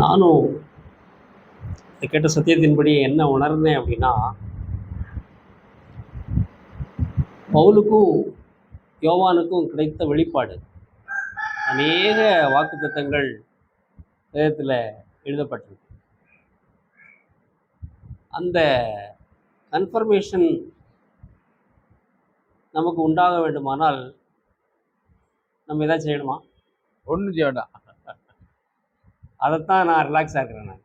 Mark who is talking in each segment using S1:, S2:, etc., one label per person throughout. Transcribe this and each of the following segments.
S1: நானும் கேட்ட சத்தியத்தின்படி என்ன உணர்ந்தேன் அப்படின்னா பவுலுக்கும் யோவானுக்கும் கிடைத்த வெளிப்பாடு. அநேக வாக்குத்தத்தங்கள் வேதத்தில் எழுதப்பட்டிருக்கு. அந்த கன்ஃபர்மேஷன் நமக்கு உண்டாக வேண்டுமானால் நம்ம எதாவது செய்யணுமா?
S2: ஒன்றும் செய்ய வேண்டாம்.
S1: அதைத்தான் நான் ரிலாக்ஸாக இருக்கிறேன் நான்.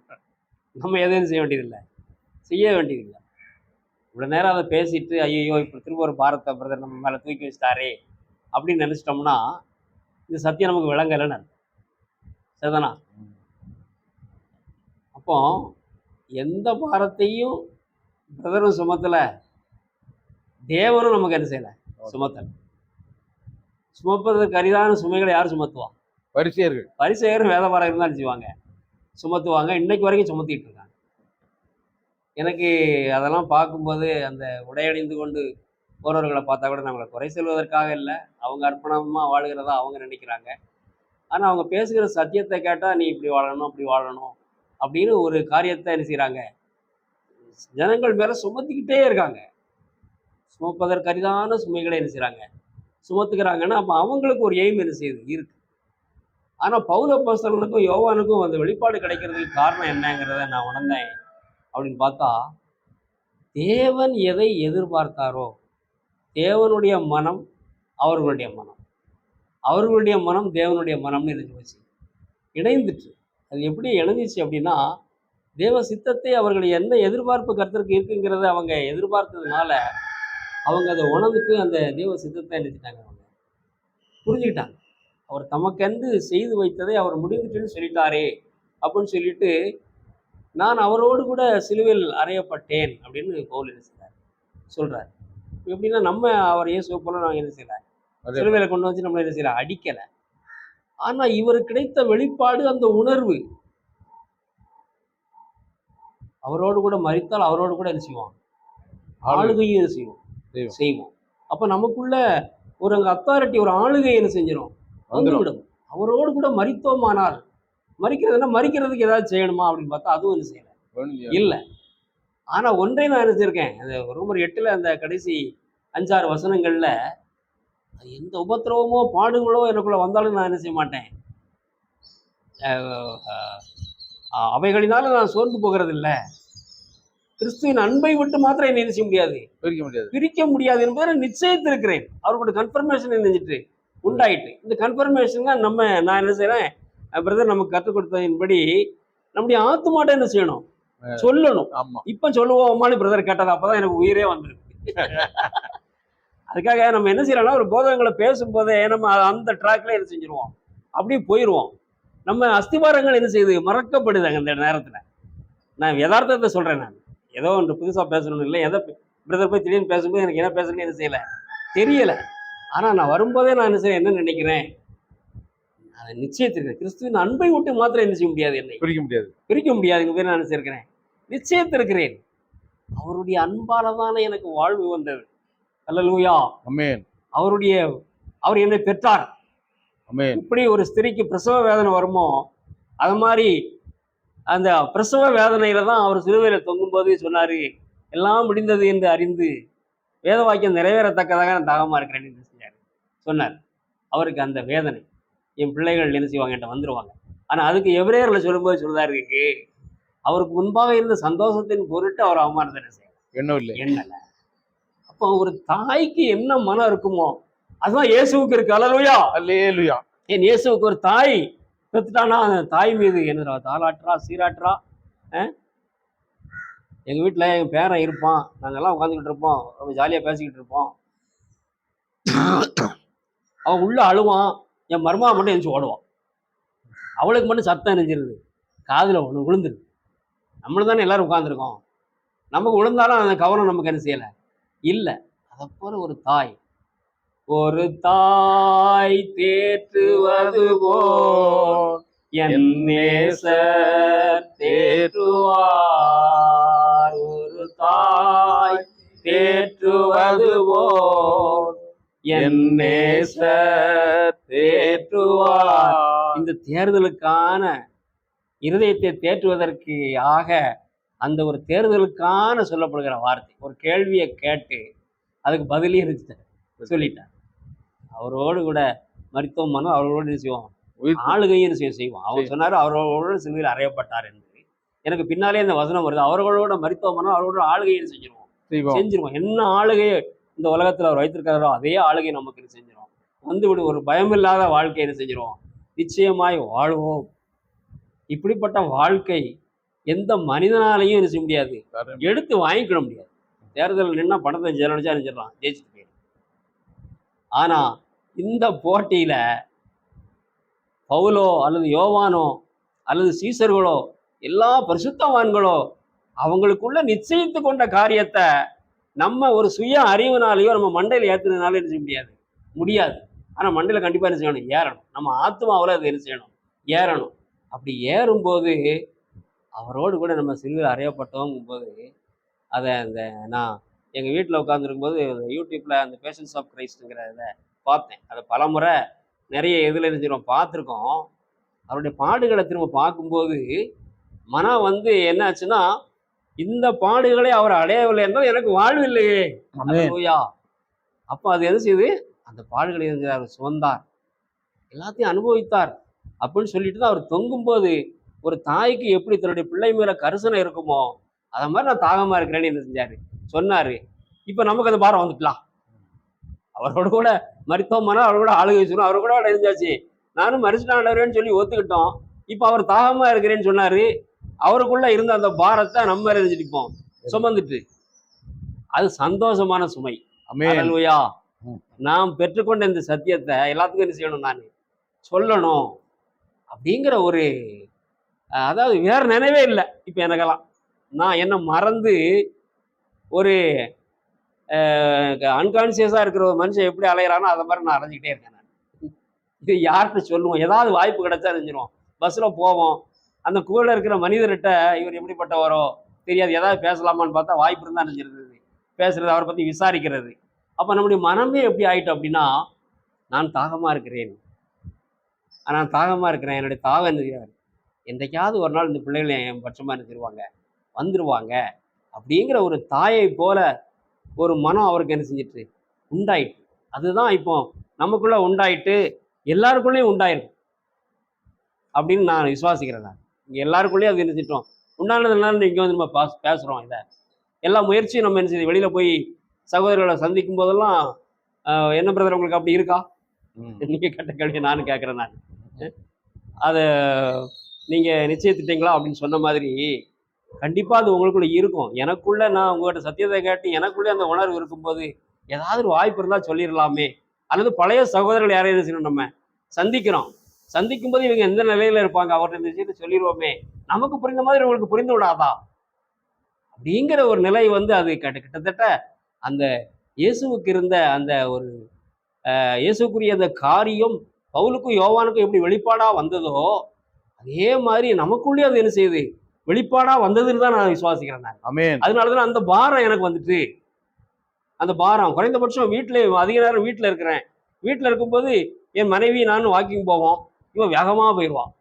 S1: நம்ம எதுவும் செய்ய வேண்டியதில்லை. செய்ய வேண்டியதில்லை. இவ்வளோ நேரம் அதை பேசிட்டு ஐயோ இப்போ திரும்ப ஒரு பாரத்தை பிரதர் நம்ம மேலே தூக்கி வச்சிட்டாரே அப்படின்னு நினச்சிட்டோம்னா இந்த சத்தியம் நமக்கு விளங்கலைன்னு சரிதானா? அப்போ எந்த பாரத்தையும் பிரதரும் சுமத்தலை. தேவரும் நமக்கு என்ன செய்யலை? சுமத்தலை. சுமப்பதற்கு அரிதான சுமைகளை யார் சுமத்துவா?
S2: பரிசெயர்கள்.
S1: பரிசெயர் வேதபாரம் இருந்தாலும் செய்வாங்க சுமத்துவாங்க. இன்னைக்கு வரைக்கும் சுமத்திட்டு இருக்காங்க எனக்கு அதெல்லாம் பார்க்கும்போது அந்த உடையணிந்து கொண்டு போறவர்களை பார்த்தா கூட நம்மளை குறை செல்வதற்காக இல்லை. அவங்க அர்ப்பணமாக வாழ்கிறதா அவங்க நினைக்கிறாங்க. ஆனால் அவங்க பேசுகிற சத்தியத்தை கேட்டால் நீ இப்படி வாழணும் அப்படி வாழணும் அப்படின்னு ஒரு காரியத்தை என்ன செய்கிறாங்க ஜனங்கள் மேலே சுமத்திக்கிட்டே இருக்காங்க. சுமப்பதற்கு அரிதான சுமைகளை என்ன செய்கிறாங்க சுமத்துக்கிறாங்கன்னா அப்போ அவங்களுக்கு ஒரு எய்ம் என்ன செய்யுது? இருக்கு. ஆனால் பௌல பசங்களுக்கும் யோவானுக்கும் அந்த வெளிப்பாடு கிடைக்கிறதுக்கு காரணம் என்னங்கிறத நான் உணர்ந்தேன். அப்படின்னு பார்த்தா தேவன் எதை எதிர்பார்த்தாரோ தேவனுடைய மனம் அவர்களுடைய மனம். அவர்களுடைய மனம் தேவனுடைய மனம்னு இருந்து போச்சு இணைந்துட்டு. அது எப்படி இணைஞ்சிச்சு அப்படின்னா தேவ சித்தத்தை அவர்கள் என்ன எதிர்பார்ப்பு கருத்திற்கு இருக்குங்கிறத அவங்க எதிர்பார்த்ததுனால அவங்க அதை உணர்ந்துட்டு அந்த தேவ சித்தத்தை நினைச்சிட்டாங்க அவங்க. புரிஞ்சுக்கிட்டாங்க. அவர் தமக்கென்று செய்து வைத்ததை அவர் முடிந்துட்டுன்னு சொல்லிட்டாரே அப்படின்னு சொல்லிட்டு நான் அவரோடு கூட சிலுவையில் அறையப்பட்டேன் அப்படின்னு பவுல் என்ன செய்றார்? சொல்றார். எப்படின்னா நம்ம அவர் இயேசுவை போல நாங்கள் என்ன செய்யல. சிலுவையில கொண்டு வந்து நம்மளை என்ன செய்யல? அடிக்கல. ஆனா இவருக்கு கிடைத்த வெளிப்பாடு அந்த உணர்வு அவரோடு கூட மறித்தால் அவரோடு கூட என்ன செய்வோம்? ஆளுகையும் என்ன செய்வோம்?
S2: செய்வோம்.
S1: அப்ப நமக்குள்ள ஒரு அங்க அத்தாரிட்டி ஒரு ஆளுகை என்ன செஞ்சிடும். வந்துவிடும். அவரோடு கூட மறித்தோமானால் மறிக்கிறதுனா மறிக்கிறதுக்கு ஏதாவது செய்யணுமா அப்படின்னு பார்த்தா அதுவும் என்ன செய்யல. இல்ல. ஆனா ஒன்றை நான் நினைச்சிருக்கேன். அந்த ரோமர் எட்டுல அந்த கடைசி அஞ்சாறு வசனங்கள்ல எந்த உபத்திரவமோ பாடுகளோ எனக்குள்ள வந்தாலும் நான் என்ன செய்ய மாட்டேன். அஹ் அஹ் அவைகளினால நான் சோர்ந்து போகிறது இல்ல கிறிஸ்துவின் அன்பை விட்டு மாத்திரம் என்ன செய்ய முடியாது?
S2: பிரிக்க முடியாது.
S1: பிரிக்க முடியாது என்பதை நிச்சயித்திருக்கிறேன். அவர்களுடைய கன்ஃபர்மேஷன் நினைச்சிட்டு உண்டாயிட்டு. இந்த கன்ஃபர்மேஷன் தான் நம்ம நான் என்ன செய்றேன் பிரதர் நமக்கு கற்றுக் கொடுத்ததின்படி நம்முடைய ஆத்துமாட்ட என்ன செய்யணும்? சொல்லணும். இப்ப சொல்லுவோமான்னு பிரதர் கேட்டது அப்பதான் எனக்கு உயிரே வந்திருக்கு. அதுக்காக நம்ம என்ன செய்யறோம்னா ஒரு போதகங்களை பேசும்போதே நம்ம அந்த ட்ராக்ல என்ன செஞ்சிருவோம்? அப்படியே போயிடுவோம் நம்ம அஸ்திவாரங்கள் என்ன செய்யுது? மறக்கப்படுது அந்த நேரத்துல. நான் யதார்த்தத்தை சொல்றேன் நான். ஏதோ ஒன்று புதுசா பேசணும்னு இல்லை எதை பிரதர் போய் திடீர்னு பேசும்போது எனக்கு என்ன பேசணும்னு என்ன செய்யல. தெரியல. ஆனா நான் வரும்போதே நான் என்ன செய்ய என்ன நினைக்கிறேன்? அதை நிச்சயத்திருக்கேன் கிறிஸ்துவின் அன்பை விட்டு மாத்திரம் என்ன செய்ய முடியாது என்னை?
S2: பிரிக்க முடியாது.
S1: பிரிக்க முடியாதுங்க பேர் நான் நினைச்சிருக்கிறேன் நிச்சயத்திருக்கிறேன் அவருடைய அன்பால தானே எனக்கு வாழ்வு வந்தது. அல்லலூயா.
S2: அமேன்
S1: அவருடைய அவர் என்னை பெற்றார்.
S2: அமேன்
S1: இப்படி ஒரு ஸ்திரீக்கு பிரசவ வேதனை வருமோ? அது மாதிரி அந்த பிரசவ வேதனையில தான் அவர் சிலுவையில தொங்கும்போது சொன்னாரு எல்லாம் முடிந்தது என்று அறிந்து வேத வாக்கியம் நிறைவேறத்தக்கதாக நான் தாகமா இருக்கிறேன் சொன்னார். அவருக்கு அந்த வேதனை. என் பிள்ளைகள் என்ன செய்வாங்க? என்கிட்ட வந்துருவாங்க. ஆனா அதுக்கு எவரேரில் சொல்லும்போது சொல்றாரு அவருக்கு முன்பாக இருந்த சந்தோஷத்தின் பொருட்டு அவர் அவமானத்தை என்ன செய்யல.
S2: எண்ணம் இல்லை.
S1: எண்ணல. அப்போ ஒரு தாய்க்கு என்ன மனம் இருக்குமோ அதுதான் இயேசுவுக்கு இருக்கு. அலலுயா
S2: அல்லேலுயா
S1: என் இயேசுவுக்கு ஒரு தாய் பெத்துட்டானா அந்த தாய் மீது என்ன தாளாட்டுறா சீராட்டுறா அஹ்? எங்க வீட்டில் எங்க பேரன் இருப்பான். நாங்கெல்லாம் உட்காந்துக்கிட்டு இருப்போம். ரொம்ப ஜாலியாக பேசிக்கிட்டு இருப்போம். அவன் உள்ள அழுவான். என் மருமா மட்டும் எழுந்து ஓடுவான். அவளுக்கு மட்டும் சத்தம் நினைஞ்சிருது காதில் ஒன்று விழுந்துருது. நம்மளும் தானே எல்லாரும் உட்காந்துருக்கோம் நமக்கு விழுந்தாலும் அந்த கவனம் நமக்கு என்ன செய்யலை? இல்லை. அதை போல ஒரு தாய். ஒரு தாய் தேற்றுவது போல் என் நேச தேற்றுவார். தேற்றுவார் இந்த தேர்தலுக்கான இருதயத்தை தேற்றுவதற்கு ஆக அந்த ஒரு தேர்தலுக்கான சொல்லப்படுகிற வார்த்தை ஒரு கேள்வியை கேட்டு அதுக்கு பதிலே இருந்துச்சு. சொல்லிட்டார். அவரோடு கூட மருத்துவமனும் அவரோடு என்ன செய்வோம்? ஆளுகையும் என்ன செய்வோம்? அவர். சொன்னார் அவரோடு சிலுவையில் அறையப்பட்டார் என்று. எனக்கு பின்னாலே இந்த வசனம் வருது. அவர்களோட மருத்துவமனும் அவரோட ஆளுகையும் செஞ்சிருவோம்? செஞ்சிருவோம். என்ன ஆளுகையை இந்த உலகத்துல அவர் வைத்திருக்கிறாரோ அதே ஆளுகை நமக்கு இது செஞ்சிரும். வந்து விடு ஒரு பயமில்லாத வாழ்க்கையை என்ன செஞ்சிரும். நிச்சயமாய் வாழ்வோம். இப்படிப்பட்ட வாழ்க்கை எந்த மனிதனாலையும் என்ன செய்ய முடியாது. எடுத்து வாங்கிக்கிட முடியாது. தேர்தல் நின்னா பணத்தை ஜெயிச்சா நினைச்சிடலாம் ஜெயிச்சுட்டு போயிடும். ஆனா இந்த போட்டியில பவுலோ அல்லது யோவானோ அல்லது சீசர்களோ எல்லா பரிசுத்தவான்களோ அவங்களுக்குள்ள நிச்சயித்து கொண்ட காரியத்தை நம்ம ஒரு சுய அறிவுனாலேயோ நம்ம மண்டையில் ஏற்றுனதுனால என்ன செய்ய முடியாது? முடியாது. ஆனால் மண்டையில் கண்டிப்பாக என்ன செய்யணும்? ஏறணும். நம்ம ஆத்மாவில் அதை என்ன செய்யணும்? ஏறணும். அப்படி ஏறும்போது அவரோடு கூட நம்ம சிறுவில் அறையப்பட்டோங்கும் போது அதை அந்த நான் எங்கள் வீட்டில் உட்காந்துருக்கும்போது யூடியூப்பில் அந்த பேஷன்ஸ் ஆஃப் கிரைஸ்ட்டுங்கிற இதை பார்த்தேன். அதை பலமுறை நிறைய இதில் இருந்துச்சிடும் பார்த்துருக்கோம். அவருடைய பாடுகளை திரும்ப பார்க்கும்போது மனம் வந்து என்ன ஆச்சுன்னா இந்த பாடுகளை அவர் அடையவில்லை என்றால் எனக்கு வாழ்வு இல்லையே.
S2: ஆமென்.
S1: அல்லேலூயா. அப்போ அது எது செய்யுது அந்த பாடுகளை அவர் சுமந்தார். எல்லாத்தையும் அனுபவித்தார் அப்படின்னு சொல்லிட்டு தான் அவர் தொங்கும்போது ஒரு தாய்க்கு எப்படி தன்னுடைய பிள்ளை மேல கரிசனை இருக்குமோ அதை மாதிரி நான் தாகமா இருக்கிறேன்னு என்ன செஞ்சாரு? சொன்னாரு. இப்போ நமக்கு அந்த பாரம் வந்துக்கலாம் அவரோட கூட மருத்துவமனை அவர் கூட ஆளுகை வச்சிருக்கோம். அவர் கூட இருந்தாச்சு நானும் மரிச்சிட்டாண்டவரேன்னு சொல்லி ஒத்துக்கிட்டோம். இப்போ அவர் தாகமா இருக்கிறேன்னு சொன்னாரு. அவருக்குள்ள இருந்த அந்த பாரத்தை நம்ம எறிஞ்சிருப்போம் சுமந்துட்டு. அது சந்தோஷமான சுமை.
S2: ம்.
S1: நாம் பெற்றுக்கொண்ட இந்த சத்தியத்தை எல்லாத்துக்கும் என்ன செய்யணும் நான் சொல்லணும் அப்படிங்கிற ஒரு அதாவது வேற நினைவே இல்லை இப்போ எனக்கெல்லாம். நான் என்ன மறந்து ஒரு அன்கான்சியஸாக இருக்கிற ஒரு மனுஷன் எப்படி அலையிறானோ அதை மாதிரி நான் அலைஞ்சிக்கிட்டே இருக்கேன் நான். இது யார்கிட்ட சொல்லுவோம்? ஏதாவது வாய்ப்பு கிடைச்சா செஞ்சிருவோம் பஸ்ஸில் போவோம். அந்த குகையில் இருக்கிற மனிதர்கிட்ட இவர் எப்படிப்பட்டவரோ தெரியாது. ஏதாவது பேசலாமான்னு பார்த்தா வாய்ப்பு இருந்தால் நினைச்சிருந்தது. பேசுறது அவரை பற்றி விசாரிக்கிறது. அப்போ நம்முடைய மனமே எப்படி ஆயிட்டோம் அப்படின்னா நான் தாகமாக இருக்கிறேன். நான் தாகமாக இருக்கிறேன். என்னுடைய தாகம் என்ன என்றைக்காவது ஒரு நாள் இந்த பிள்ளைகளை என் பட்சமாக நினைச்சிருவாங்க வந்துருவாங்க. அப்படிங்கிற ஒரு தாயை போல ஒரு மனம் அவருக்கு என்ன செஞ்சிட்டு? உண்டாயிட்டு. அதுதான் இப்போ நமக்குள்ளே உண்டாயிட்டு எல்லாருக்குள்ளேயும் உண்டாயிருக்கும் அப்படின்னு நான் விசுவாசிக்கிறேன் நான். எல்லாருக்குள்ளேயும் அது என்ன செஞ்சிட்டோம் உண்டானதுனால இங்கே வந்து நம்ம பாஸ் பேசுகிறோம் இதை. எல்லா முயற்சியும் நம்ம என்ன செய்யுது வெளியில் போய் சகோதரர்களை சந்திக்கும் போதெல்லாம் என்ன பிரதர் உங்களுக்கு அப்படி இருக்கா. நீங்கள் கேட்ட கேள்வி நானும் கேட்குறேன் நான். அதை நீங்கள் நிச்சயத்திட்டீங்களா? அப்படின்னு சொன்ன மாதிரி கண்டிப்பாக அது உங்களுக்குள்ள இருக்கும். எனக்குள்ள நான் உங்கள்கிட்ட சத்தியத்தை கேட்டு எனக்குள்ளே அந்த உணர்வு இருக்கும்போது ஏதாவது ஒரு வாய்ப்பு இருந்தால் சொல்லிடலாமே அல்லது பழைய சகோதரர்கள் யாரையும் என்ன செய்யணும் நம்ம சந்திக்கிறோம். சந்திக்கும் போது இவங்க எந்த நிலையில இருப்பாங்க? அவர்கிட்ட இந்த விஷயத்தை சொல்லிடுவோமே. நமக்கு புரிந்த மாதிரி உங்களுக்கு புரிந்து விடாதா? அப்படிங்கிற ஒரு நிலை வந்து அது கிட்ட கிட்டத்தட்ட அந்த இயேசுவுக்கு இருந்த அந்த ஒரு இயேசுக்குரிய அந்த காரியம் பவுலுக்கும் யோவானுக்கும் எப்படி வெளிப்பாடா வந்ததோ அதே மாதிரி நமக்குள்ளே அது என்ன செய்யுது? வெளிப்பாடா வந்ததுன்னு தான் நான் விசுவாசிக்கிறேன் நான். அதனால தான் அந்த பாரம் எனக்கு வந்துட்டு அந்த பாரம் குறைந்தபட்சம் வீட்டில் அதிக நேரம் வீட்டில் இருக்கிறேன். வீட்டில் இருக்கும்போது என் மனைவி நானும் வாக்கிங் போவோம். இவன் வேகமாக போயிடுவான்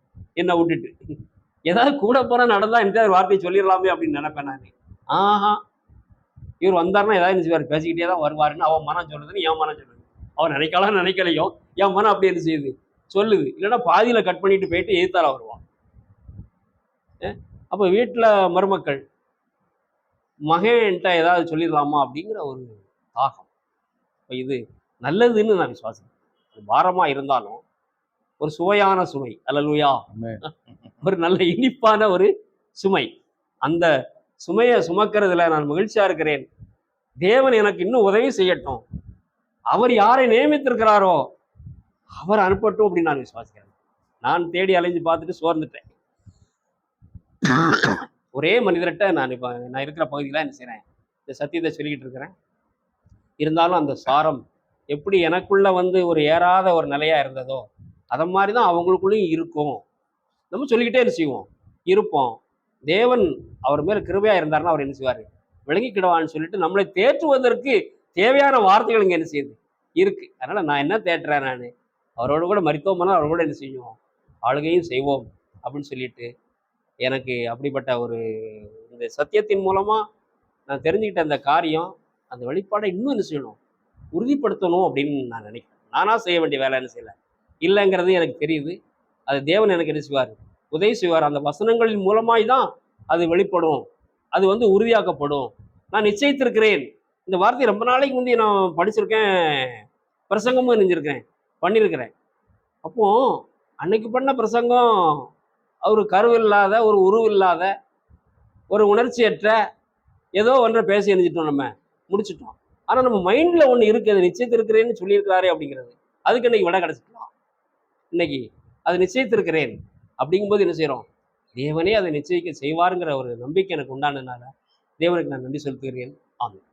S1: என்னை விட்டுட்டு. ஏதாவது கூட போனால் நடந்தா என்கிட்ட ஒரு வார்த்தையை சொல்லிடலாமே அப்படின்னு நினைப்பேன் நான். ஆஹா. இவர் வந்தாருன்னா ஏதாவது நினைச்சுவார் பேசிக்கிட்டே தான் வருவாருன்னு அவன் மனம் சொல்லுதுன்னு என் மனம் சொல்லுது அவன் நினைக்கலாம் நினைக்கலையோ என் மனம் அப்படி என்ன செய்யுது? சொல்லுது. இல்லைன்னா பாதியில் கட் பண்ணிட்டு போயிட்டு எதிர்த்தால வருவான். அப்போ வீட்டில் மருமக்கள் மகன்கிட்ட ஏதாவது சொல்லிடலாமா அப்படிங்கிற ஒரு தாகம். இப்போ இது நல்லதுன்னு நான் விசுவாசிக்கிறேன். பாரமாக இருந்தாலும் ஒரு சுவையான சுமை அல்லலுயா.
S2: ஆமென்.
S1: ஒரு நல்ல இனிப்பான ஒரு சுமை. அந்த சுமையை சுமக்கிறதுல நான் மகிழ்ச்சியா இருக்கிறேன். தேவன் எனக்கு இன்னும் உதவி செய்யட்டும். அவர் யாரை நியமித்திருக்கிறாரோ அவர் அனுப்பட்டும் அப்படின்னு நான் விசுவாசிக்கிறேன். நான் தேடி அலைஞ்சு பார்த்துட்டு சோர்ந்துட்டேன். ஒரே மனிதர்கிட்ட நான் இப்போ நான் இருக்கிற பகுதியில் என்ன செய்கிறேன் இந்த சத்தியத்தை சொல்லிக்கிட்டு இருக்கிறேன். இருந்தாலும் அந்த சாரம் எப்படி எனக்குள்ள வந்து ஒரு ஏறாத ஒரு நிலையா இருந்ததோ அதை மாதிரி தான் அவங்களுக்குள்ளேயும் இருக்கும். நம்ம சொல்லிக்கிட்டே என்ன செய்வோம்? இருப்போம். தேவன் அவர் மேல கிருபையா இருந்தாருன்னா அவர் என்ன செய்வார்? விளங்கிக்கிடுவான்னு சொல்லிட்டு நம்மளை தேற்றுவதற்கு தேவையான வார்த்தைகள் இங்கே என்ன செய்யுது? இருக்கு. அதனால நான் என்ன தேட்டுறேன் நான்? அவரோட கூட மருத்துவமனை அவரோட என்ன செய்வோம்? ஆளுகையும் செய்வோம் அப்படின்னு சொல்லிட்டு எனக்கு அப்படிப்பட்ட ஒரு இந்த சத்தியத்தின் மூலமாக நான் தெரிஞ்சுக்கிட்ட அந்த காரியம் அந்த வெளிப்பாடை இன்னும் என்ன செய்யணும்? உறுதிப்படுத்தணும் அப்படின்னு நான் நினைக்கிறேன். நானாக செய்ய வேண்டிய வேலை என்ன செய்யலை? இல்லைங்கிறது எனக்கு தெரியுது. அது தேவன் எனக்கு என்ன செய்வார்? உதவி செய்வார். அந்த வசனங்களின் மூலமாய் தான் அது வெளிப்படும். அது வந்து உறுதியாக்கப்படும். நான் நிச்சயித்திருக்கிறேன். இந்த வார்த்தையை ரொம்ப நாளைக்கு முந்தைய நான் படிச்சிருக்கேன். பிரசங்கமும் நெஞ்சிருக்கிறேன் பண்ணியிருக்கிறேன். அப்போ அன்னைக்கு பண்ண பிரசங்கம் ஒரு கருவில்லாத ஒரு உருவில்லாத ஒரு உணர்ச்சியற்ற ஏதோ ஒன்றை பேசி எரிஞ்சிட்டோம் நம்ம. முடிச்சிட்டோம். ஆனால் நம்ம மைண்டில் ஒன்று இருக்குது அது நிச்சயத்திருக்கிறேன்னு சொல்லியிருக்கிறாரே அப்படிங்கிறது. அதுக்கு இன்னைக்கு விட கிடச்சிக்கலாம். இன்னைக்கு அது நிச்சயித்திருக்கிறேன் அப்படிங்கும்போது என்ன செய்கிறோம் தேவனே அதை நிச்சயிக்க செய்வாருங்கிற ஒரு நம்பிக்கை எனக்கு உண்டானதுனால தேவனுக்கு நான் நன்றி செலுத்துகிறேன். ஆமாம்